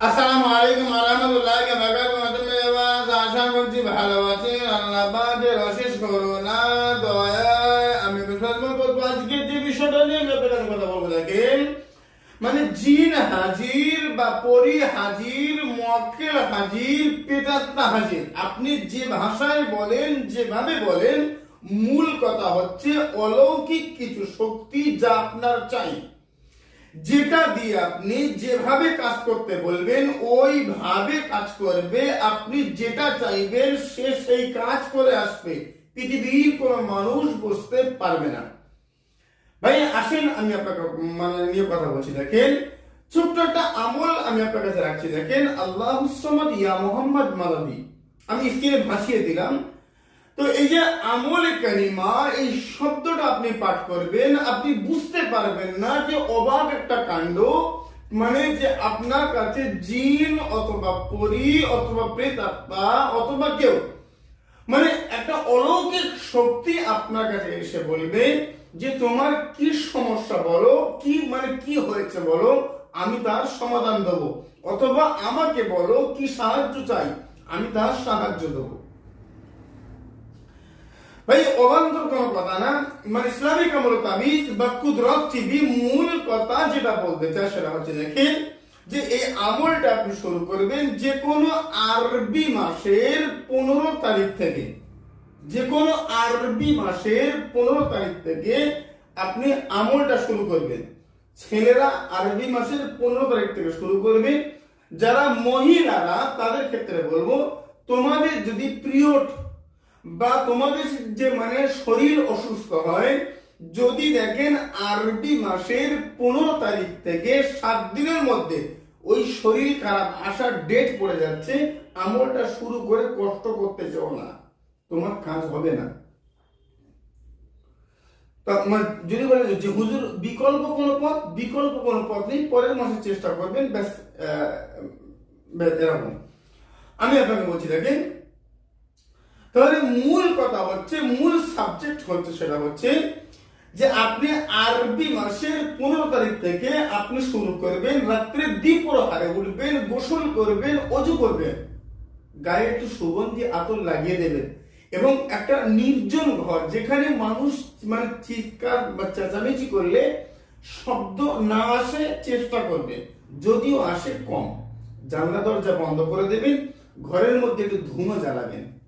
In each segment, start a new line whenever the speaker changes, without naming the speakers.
আসসালামু আলাইকুম আরহামতুল্লাহ আশা করছি ভালো আছেন আল্লাহ পাকের অশেষ করুণা দয়ায় আমি বিশ্বাস করব আজকে যে বিষয়টা নিয়ে আমি আপনার কথা বলব দেখেন মানে জিন হাজির বা পরি হাজির মক্কেল হাজির পেটাত্তা হাজির আপনি যে ভাষায় বলেন যেভাবে বলেন মূল কথা হচ্ছে অলৌকিক কিছু শক্তি যা আপনার চাই যেটা দিয়ে আপনি যেভাবে কাজ করতে বলবেন, ওইভাবে কাজ করবে। আপনি যেটা চাইবেন, সে সেই কাজ করে আসবে। পৃথিবীর কোনো মানুষ বুঝতে পারবে না। ভাই, আসেন, আমি আপনাকে মানে নিয়ে কথা বলছি। দেখেন, ছোট্ট একটা আমল আমি আপনার কাছে রাখছি। দেখেন, আল্লাহ ইয়া মোহাম্মদ মাদাবি আমি স্ক্রিনে ভাসিয়ে দিলাম। তো এই যে আমল কালিমা এই শব্দটা আপনি পাঠ করবেন, আপনি বুঝতে পারবেন না যে অবাক একটা কাণ্ড মানে যে আপনার কাছে জিন অথবা পরি অথবা প্রেতাত্মা অথবা কেউ মানে একটা অলৌকিক শক্তি আপনার কাছে এসে বলবে যে তোমার কি সমস্যা বলো, কি মানে কি হয়েছে বলো, আমি তার সমাধান দেবো, অথবা আমাকে বলো কি সাহায্য চাই, আমি তার সাহায্য দেবো। ভাই, অবান্তর কোন কথা না। মানে ইসলামিক আমল তাবিজ বা কুদরত টিভি মূল কথা যেটা বলতে চায় সেটা হচ্ছে দেখেন যে এই আমলটা আপনি শুরু করবেন যে কোনো আরবি মাসের পনেরো তারিখ থেকে। যে কোনো আরবি মাসের পনেরো তারিখ থেকে আপনি আমলটা শুরু করবেন। ছেলেরা আরবি মাসের পনেরো তারিখ থেকে শুরু করবে। যারা মহিলারা, তাদের ক্ষেত্রে বলব, তোমাদের যদি পিরিয়ড বা তোমাদের যে মানে শরীর অসুস্থ হয়, যদি দেখেন আরবি মাসের পনেরো তারিখ থেকে সাত দিনের মধ্যে ওই শরীর খারাপ আসার ডেট পড়ে যাচ্ছে, আমলটা শুরু করে কষ্ট করতে চাও না। তোমার কাজ হবে না। মানে যদি বলেন যে হুজুর, বিকল্প কোনো পথ? বিকল্প কোনো পথ নেই, পরের মাসে চেষ্টা করবেন ব্যাস, এরকম। আমি আপনাকে বলছি, দেখেন তাহলে মূল কথা হচ্ছে, মূল সাবজেক্ট হচ্ছে সেটা হচ্ছে যে আপনি আরবি মাসের পনেরো তারিখ থেকে আপনি শুরু করবেন, রাত্রে দ্বীপ্রহারে উঠবেন, গোসল করবেন, অজু করবেন। গায়ে একটু সুগন্ধি আতর লাগিয়ে দেবেন। এবং একটা নির্জন ঘর যেখানে মানুষ মানে চিৎকার বা চেঁচামেচি করলে শব্দ না আসে, চেষ্টা করবে, যদিও আসে কম। জানলা দরজা বন্ধ করে দেবেন, ঘরের মধ্যে একটু ধুনো জ্বালাবেন।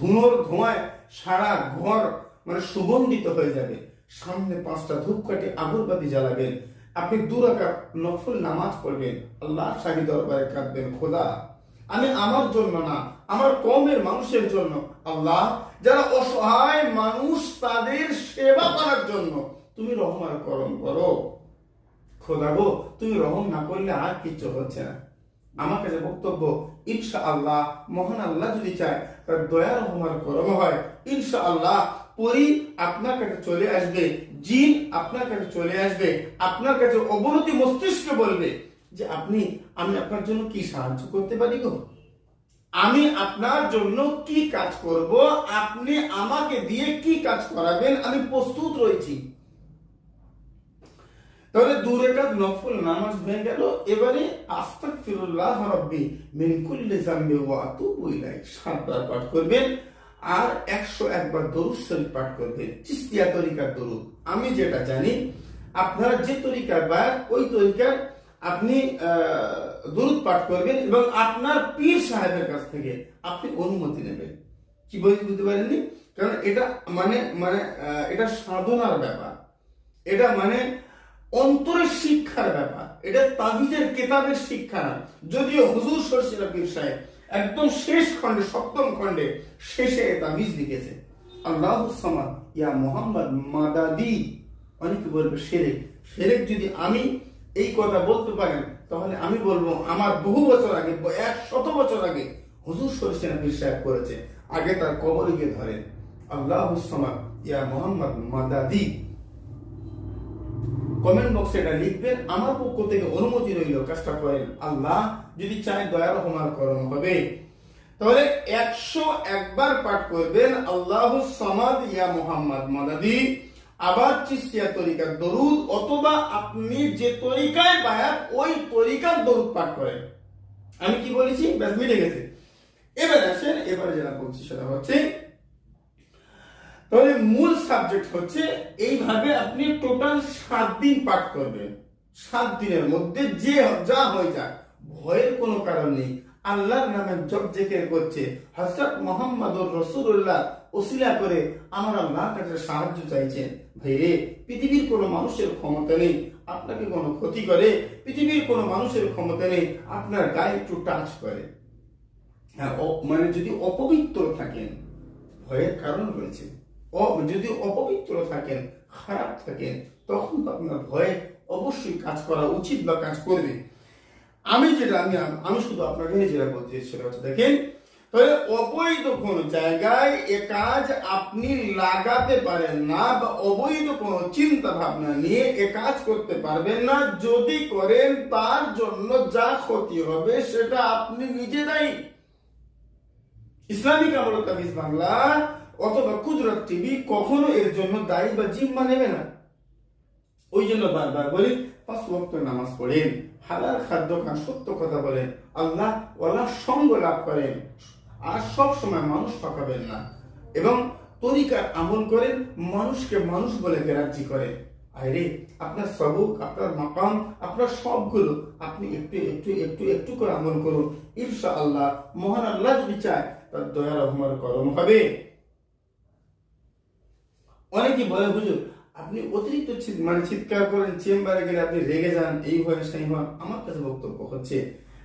ধুনোর ধোঁয়ায় সারা ঘর মানে সুগন্ধিত হয়ে যাবে। সামনে পাঁচটা ধূপকাঠি আগরবাতি জ্বালাবেন। আপনি দুরাকাত নফল নামাজ পড়বেন। আল্লাহ সাহি দরবারে কাঁদবেন, খোদা। আমি আমার জন্য না, আমার কমের মানুষের জন্য। আল্লাহ, যারা অসহায় মানুষ, তাদের সেবা করার জন্য। তুমি রহম আর করম করো। খোদা গো, তুমি রহম না করলে আর কিচ্ছু হচ্ছে না। আমার কাছে বক্তব্য ইনশা আল্লাহ মহান আল্লাহ যদি চায়, তার দয়া রহমার করম হয়। ইনশা আল্লাহ পরি আপনার কাছে চলে আসবে, জিন আপনার কাছে চলে আসবে, আপনার কাছে অবনতি মস্তিষ্কে বলবে যে, আপনি, আমি আপনার জন্য কি সাহায্য করতে পারি গো? আমি আপনার জন্য কি কাজ করব? আপনি আমাকে দিয়ে কি কাজ করাবেন? আমি প্রস্তুত রয়েছি। তাহলে দূরে কাজ নফল নামাজ হয়ে গেল, এবারে আস্তাক ফিরুল্লাহ রব্বি মিন কুল্লি জামবি ওয়া আতুবু ইলাই সাতবার পাঠ করবেন আর একশো একবার দরুদ শরীফ পাঠ করবেন। চিস্তিয়া তরিকার দরুদ। আমি যেটা জানি, আপনারা যে তরিকার বায়াত, ওই তরিকার আপনি দরুদ পাঠ করবেন এবং আপনার পীর সাহেবের কাছ থেকে আপনি অনুমতি নেবেন। কি বলতে বুঝতে পারেননি? কারণ এটা মানে মানে এটা সাধনার ব্যাপার। এটা মানে অন্তরের শিক্ষার ব্যাপার। এটা তাবিজের কেতাবের শিক্ষা না। যদিও হুজুর সরসিরা পীর সাহেব একদম শেষ খণ্ডে, সপ্তম খণ্ডে শেষে তাবিজ লিখেছে। আল্লাহ সামাদ, ইয়া মোহাম্মদ মাদাদি। অনেকে বলবে সেরেক। সেরেক যদি আমি এই কথা বলতে পারেন তাহলে আমি বলব আমার বহু বছর আগে, এক শত বছর আগে হুজুর সরসিনা পীর সাহেব করেছে। আগে তার কবরে গিয়ে ধরেন। আল্লাহ সামাদ, ইয়া মোহাম্মদ মাদাদি। কমেন্ট বক্সে এটা লিখবেন। আমার পক্ষ থেকে অনুমতি রইল, কাজটা করেন। আল্লাহ যদি চায় দয়া রহমান করণ হবে। তাহলে একশো একবার পাঠ করবেন, আল্লাহ সমাদ ইয়া মোহাম্মদ মাদাদি। আবার চিস্তিয়া তরিকার দরুদ, অথবা আপনি যে তরিকায় বায়াত, ওই তরিকার দরুদ পাঠ করেন। আমি কি বলেছি? ব্যাস মিটে গেছে। এবার আসেন, এবারে যেটা বলছি সেটা হচ্ছে তাহলে মূল সাবজেক্ট হচ্ছে এইভাবে আপনি টোটাল সাত দিন পাঠ করবেন। সাত দিনের মধ্যে যে যা হয়ে যাক ভয়ের কোনো কারণ নেই। আল্লাহর নামে জব জেকের করছে। হজরত মোহাম্মদুর রসুল্লাহ ওসিলা করে আমার আল্লাহর কাছে সাহায্য চাইছেন। ভাই রে, পৃথিবীর কোনো মানুষের ক্ষমতা নেই, আপনাকে কোনো ক্ষতি করে। পৃথিবীর কোনো মানুষের ক্ষমতা নেই, আপনার গায়ে একটু টাচ করে। হ্যাঁ মানে যদি অপবিত্র থাকেন, ভয়ের কারণ রয়েছে। যদি অপবিত্র থাকেন, খারাপ থাকেন, তখন তো আপনার ভয়ে অবশ্যই কাজ করা উচিত বা কাজ করবে। আমি যেটা, আমি আমি শুধু আপনাকে যেটা বলতে সেটা হচ্ছে দেখেন, তাহলে অবৈধ কোন জায়গায় এ কাজ আপনি লাগাতে পারেন না বা অবৈধ কোন চিন্তা ভাবনা নিয়ে এ কাজ করতে পারবেন না। যদি করেন, তার জন্য যা ক্ষতি হবে, সেটা আপনি নিজে দায়ী। ইসলামিক আমল তাবিজ বাংলা অথবা কুদরত টিভি কখনো এর জন্য দায়ী বা জিম্মা নেবে না। ওই জন্য বারবার বলি, পাঁচ নামাজ পড়েন, হালাল খাদ্য খান, সত্য কথা বলেন, আল্লাহ ওয়াল্লাহ সঙ্গ লাভ করেন। আর সব সময় মানুষ ঠকাবেন না। এবং তরিকার আমল করেন, মানুষকে মানুষ বলে গ্রাহ্যি করেন। আরে আপনার সবুক, আপনার মাকাম, আপনার সবগুলো আপনি একটু একটু একটু একটু করে আমল করুন। ইনশা আল্লাহ মহান আল্লাহ বিচার তার দয়া রহমার করম হবে। অনেকে বলে হুজুর আপনি অতিরিক্ত মানে চিৎকার করেন, চেম্বারে গেলে আপনি রেগে যান, এই হয় সেই হয় আমার কাছে বক্তব্য হচ্ছে,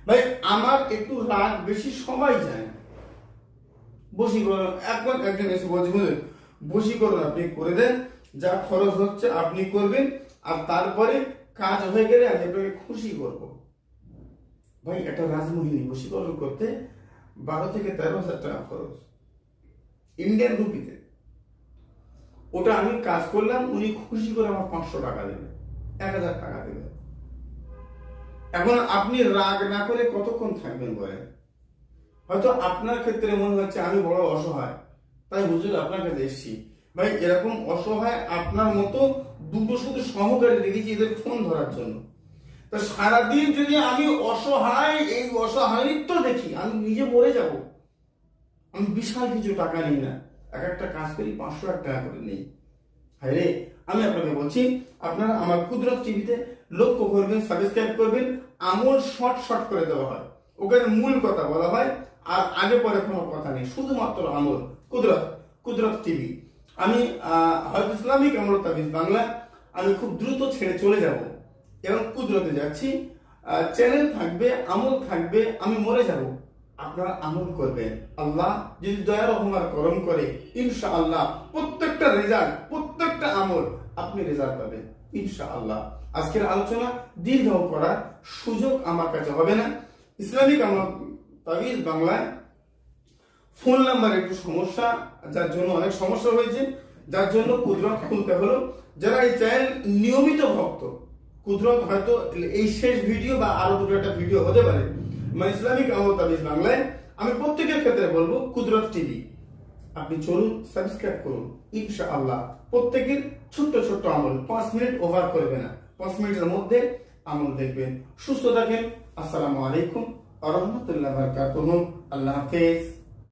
ভাই, আমার একটু রাগ বেশি সবাই যায় বশীকরণ, একবার একজন এসে বলছে হুজুর বশীকরণ আপনি করে দেন, যা খরচ হচ্ছে আপনি করবেন, আর তারপরে কাজ হয়ে গেলে আমি আপনাকে খুশি করব। ভাই, একটা রাজমোহিনী বশীকরণ করতে বারো থেকে তেরো হাজার টাকা খরচ। ইন্ডিয়ান রুপিতে ওটা আমি কাজ করলাম, উনি খুশি করে আমার পাঁচশো টাকা দেবে, এক হাজার টাকা দেবে। এখন আপনি রাগ না করে কতক্ষণ থাকবেন বলেন? হয়তো আপনার ক্ষেত্রে মনে হচ্ছে আমি বড় অসহায়, তাই হুজুর আপনার কাছে এসেছি। ভাই, এরকম অসহায় আপনার মতো দুটো শুধু সহকারী রেখেছি এদের ফোন ধরার জন্য। তা সারাদিন যদি আমি অসহায়, এই অসহায়িত্ব দেখি, আমি নিজে মরে যাব। আমি বিশাল কিছু টাকা নিই না। এক একটা কাজ করি, পাঁচশো এক টাকা করে নেই। হায় রে, আমি আপনাকে বলছি, আপনারা আমার কুদরত টিভিতে লক্ষ্য করবেন সাবস্ক্রাইব করবেন, আমল শর্ট শর্ট করে দেওয়া হয়। ওখানে মূল কথা বলা হয়, আর আগে পরে কোনো কথা নেই, শুধুমাত্র আমল, কুদরত কুদরত টিভি। আমি হয়তো ইসলামিক আমল তাবিজ বাংলা, আমি খুব দ্রুত ছেড়ে চলে যাব এবং কুদরতে যাচ্ছি। চ্যানেল থাকবে, আমল থাকবে, আমি মরে যাব। আপনারা আমল করবেন আল্লাহ যদি দয়া রহমার করম করে ইনশা আল্লাহ প্রত্যেকটা রেজাল্ট, প্রত্যেকটা আমল আপনি রেজাল্ট পাবেন ইনশা আল্লাহ আজকের আলোচনা দীর্ঘ করার সুযোগ আমার কাছে হবে না। ইসলামিক আমল তাবিজ বাংলায় ফোন নাম্বার একটু সমস্যা, যার জন্য অনেক সমস্যা হয়েছে, যার জন্য কুদরত খুলতে হলো। যারা এই চ্যানেল নিয়মিত ভক্ত, কুদরত হয়তো এই শেষ ভিডিও বা আরও দুটো একটা ভিডিও হতে পারে মানে ইসলামিক আমল বাংলায় আমি প্রত্যেকের ক্ষেত্রে বলব কুদরত টিভি। আপনি চলুন সাবস্ক্রাইব করুন। ইনশা আল্লাহ প্রত্যেকের ছোট্ট ছোট্ট আমল পাঁচ মিনিট ওভার করবে না। পাঁচ মিনিটের মধ্যে আমল দেখবেন। সুস্থ থাকেন। আসসালামু আলাইকুম আ রহমতুল্লাহ আল্লাহ হাফেজ।